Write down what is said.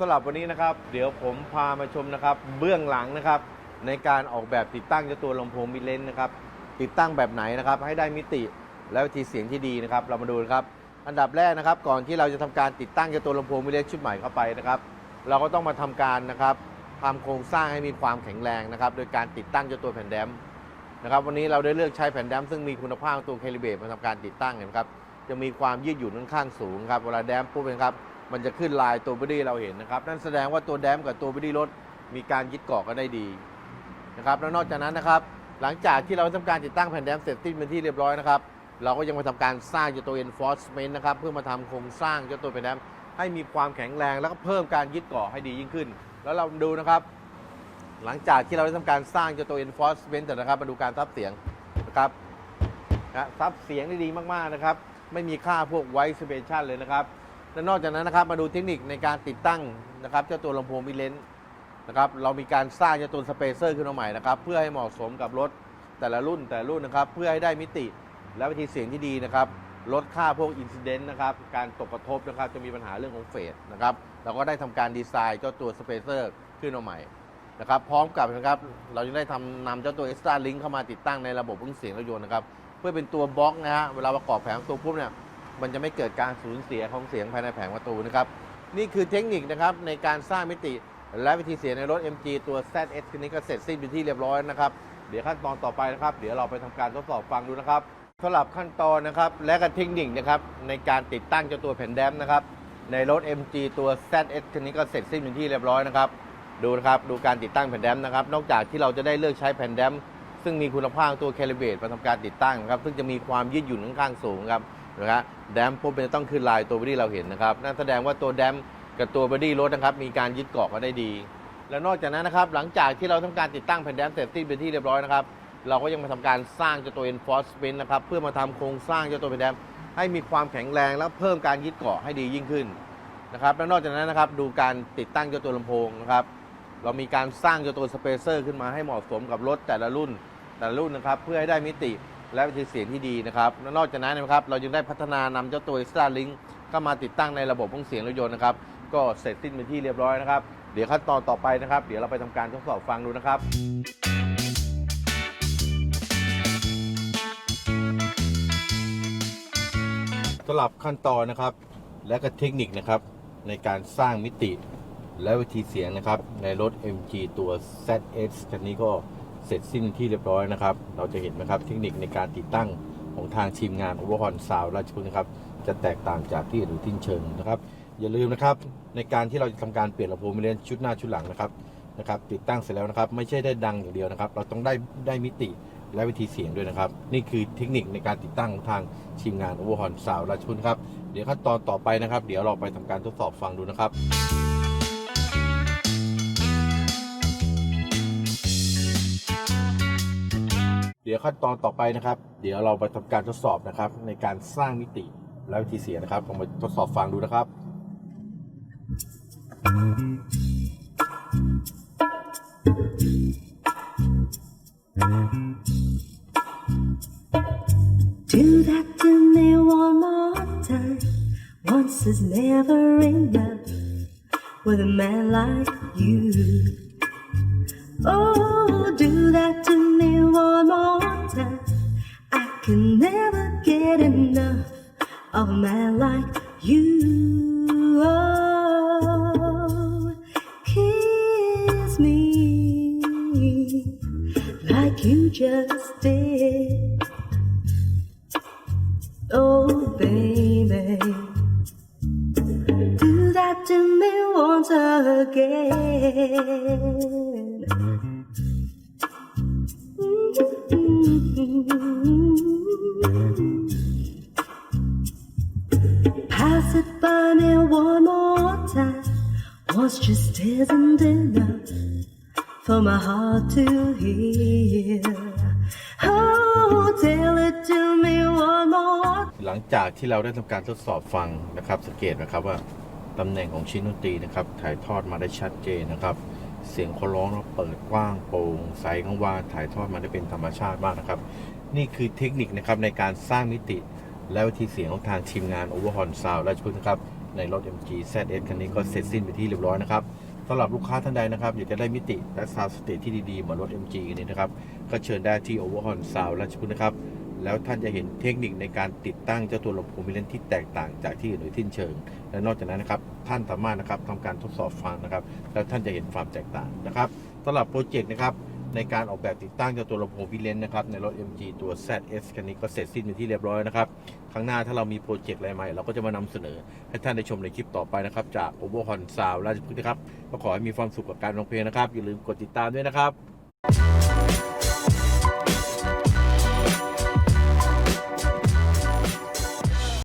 สำหรับวันนี้นะครับ เดี๋ยวผมพามาชมนะครับ เบื้องหลังนะครับ ในการออกแบบติดตั้งเจ้าตัวลำโพงมิเลนนะครับ ติดตั้งแบบไหนนะครับ ให้ได้มิติและวิธีเสียงที่ดีนะครับ เรามาดูนะครับ อันดับแรกนะครับ ก่อนที่เราจะทำการติดตั้งเจ้าตัวลำโพงมิเลนชุดใหม่เข้าไปนะครับ เราก็ต้องมาทำการนะครับทำโครงสร้างให้มีความแข็งแรงนะครับ โดยการติดตั้งเจ้าตัวแผ่นแดมนะครับ วันนี้เราได้เลือกใช้แผ่นแดมซึ่งมีคุณภาพตัวเคลิเบตมาทำการติดตั้งนะครับ จะมีความยืดหยุ่นค่อนข้างสูงครับ เวลาแดมปุ๊บนะครับ มันจะขึ้นลายตัวบอดี้เราเห็นนะครับ นั่นแสดงว่าตัวแดมกับตัวบอดี้รถมีการยึดเกาะกันได้ดีนะครับแล้วนอกจากนั้นนะครับ หลังจากที่เราทำการติดตั้งแผ่นแดมเสร็จสิ้นเป็นที่เรียบร้อยนะครับ เราก็ยังมาทำการสร้างเจ้าตัว enforcement นะครับเพื่อมาทำโครงสร้างเจ้าตัวแผ่นแดมให้มีความแข็งแรงแล้วก็เพิ่มการยึดเกาะให้ดียิ่งขึ้น แล้วเราดูนะครับ หลังจากที่เราได้ทำการสร้างเจ้าตัว enforcement เสร็จนะครับมาดูการซับเสียงนะครับนะซับเสียงได้ดีมากๆนะครับ ไม่มีค่าพวก white separation เลยนะครับ และนอกจากนั้นนะครับมาดูเทคนิคในการติดตั้งนะครับเจ้าตัวลำโพงมิเลนนะครับเรามีการสร้างเจ้าตัวสเปเซอร์ขึ้นมาใหม่นะครับเพื่อให้เหมาะสมกับรถแต่ละรุ่นแต่ละรุ่นนะครับ เพื่อให้ได้มิติและวิธีเสียงที่ดีนะครับลดค่าพวกอินซิเดนต์นะครับการตกกระทบนะครับจะมีปัญหาเรื่องของเฟสนะครับเราก็ได้ทำการดีไซน์เจ้าตัวสเปเซอร์ขึ้นมาใหม่นะครับพร้อมกับนะครับเราจะได้ทำนำเจ้าตัว Extra Link เข้ามาติดตั้งในระบบเครื่องเสียงรถยนต์นะครับเพื่อเป็นตัวบล็อกนะฮะเวลาประกอบแผงตัวปุ๊บเนี่ย มันจะไม่เกิดการสูญเสียของเสียงภายในแผงประตูนะครับ นี่คือเทคนิคนะครับในการสร้างมิติและวิธีเสียงในรถ MG ตัว ZS คันนี้ก็เสร็จสิ้นเป็นที่เรียบร้อยนะครับ เดี๋ยวขั้นตอนต่อไปนะครับ เดี๋ยวเราไปทำการทดสอบฟังดูนะครับสำหรับขั้นตอนนะครับ และก็เทคนิคนะครับในการติดตั้งเจ้าตัวแผ่นแดมนะครับในรถ MG ตัว ZS คันนี้ก็เสร็จสิ้นเป็นที่เรียบร้อยนะครับ ดูนะครับดูการติดตั้งแผ่นแดมนะครับ นอกจากที่เราจะได้เลือกใช้แผ่นแดมซึ่งมีคุณภาพตัวแคลิเบตมาทำการติดตั้งครับซึ่งจะมีความยืดหยุ่นค่อนข้างสูงครับ นะครับแดมปุ๊บมันจะต้องขึ้นลายตัวบอดี้เราเห็นนะครับนั่นแสดงว่าตัวแดมกับตัวบอดี้รถนะครับมีการยึดเกาะกันได้ดี แล้วนอกจากนั้นนะครับหลังจากที่เราทำการติดตั้งแผ่นแดมเสร็จสิ้นเป็นที่เรียบร้อยนะครับเราก็ยังมาทำการสร้างเจ้าตัว enforcement นะครับเพื่อมาทำโครงสร้างเจ้าตัวแผ่นแดมให้มีความแข็งแรงและเพิ่มการยึดเกาะให้ดียิ่งขึ้นนะครับแล้วนอกจากนั้นนะครับดูการติดตั้งเจ้าตัวลำโพงนะครับเรามีการสร้างเจ้าตัวสเปเซอร์ขึ้นมาให้เหมาะสมกับรถแต่ละรุ่นแต่ละรุ่นนะครับเพื่อให้ได้มิติ และวิธีเสียงที่ดีนะครับ นอกจากนั้นนะครับเรายังได้พัฒนานำเจ้าตัว Extra Link เข้ามาติดตั้งในระบบเครื่องเสียงรถยนต์นะครับ ก็เสร็จสิ้นเป็นที่เรียบร้อยนะครับ เดี๋ยวขั้นตอนต่อไปนะครับ เดี๋ยวเราไปทำการทดสอบฟังดูนะครับสำหรับขั้นตอนนะครับ และก็เทคนิคนะครับในการสร้างมิติและวิธีเสียงนะครับ ในรถ MG ตัว ZS คันนี้ก็ เสร็จสิ้นที่เรียบร้อยนะครับ เราจะเห็นนะครับเทคนิคในการติดตั้งของทางทีมงาน Overhaul Sound ราชพฤกษ์นะครับ จะแตกต่างจากที่อื่นที่เชิงนะครับ อย่าลืมนะครับในการที่เราจะทำการเปลี่ยนลำโพงมิเลนชุดหน้าชุดหลังนะครับนะครับ ติดตั้งเสร็จแล้วนะครับ ไม่ใช่ได้ดังอย่างเดียวนะครับ เราต้องได้ได้มิติและวิธีเสียงด้วยนะครับ นี่คือเทคนิคในการติดตั้งทางทีมงาน Overhaul Sound ราชพฤกษ์ครับเดี๋ยวขั้นตอนต่อไปนะครับ เดี๋ยวเราไปทำการทดสอบฟังดูนะครับ เดี๋ยวขั้นตอนต่อไปนะครับ เดี๋ยวเราไปทำการทดสอบนะครับ ในการสร้างมิติและวิธีเสียนะครับลองมาทดสอบฟังดูนะครับ Do that to me one more time. Once is never enough with a man like you. Oh, do that to me one can never get enough of a man like you. Oh, kiss me like you just did. Oh, baby, do that to me once again. Mm-hmm. Pass it by me one more time. Once just isn't enough for my heart to hear. Oh, tell it to me one more หลังจากที่เราได้ทำการทดสอบฟังนะครับ สังเกตนะครับว่าตำแหน่งของชิ้นดนตรีนะครับ ถ่ายทอดมาได้ชัดเจนนะครับ เสียงเขาร้องแล้วเปิดกว้างโปร่งใสกังวานถ่ายทอดมาได้เป็นธรรมชาติมากนะครับ นี่คือเทคนิคนะครับในการสร้างมิติ และวิธีเสียงของทางทีมงาน Overhaul Sound ราชพฤกษ์นะครับ ในรถ MG ZS คันนี้ก็เสร็จสิ้นไปที่เรียบร้อยนะครับสำหรับลูกค้าท่านใดนะครับ อยากจะได้มิติและซาวสเตจที่ดีๆเหมือนรถ MG คันนี้นะครับ ก็เชิญได้ที่ Overhaul Sound ราชพฤกษ์นะครับ แล้วท่านจะเห็นเทคนิคในการติดตั้งเจ้าตัวลำโพงมิเลนที่แตกต่างจากที่อื่นโดยทิ้นเชิง และนอกจากนั้นนะครับท่านสามารถนะครับทำการทดสอบฟังนะครับ แล้วท่านจะเห็นความแตกต่างนะครับสำหรับโปรเจกต์นะครับในการออกแบบติดตั้งเจ้าตัวลำโพงพิเลนนะครับในรถ MG ตัว ZS คันนี้ก็เสร็จสิ้นเป็นที่เรียบร้อยนะครับครั้งหน้าถ้าเรามีโปรเจกต์อะไรใหม่ เราก็จะมานำเสนอ ให้ท่านได้ชมในคลิปต่อไปนะครับ จาก Overhorn Sound ราชพฤกษ์นะครับ ก็ขอให้มีความสุขกับการร้องเพลงนะครับ อย่าลืมกดติดตามด้วยนะครับ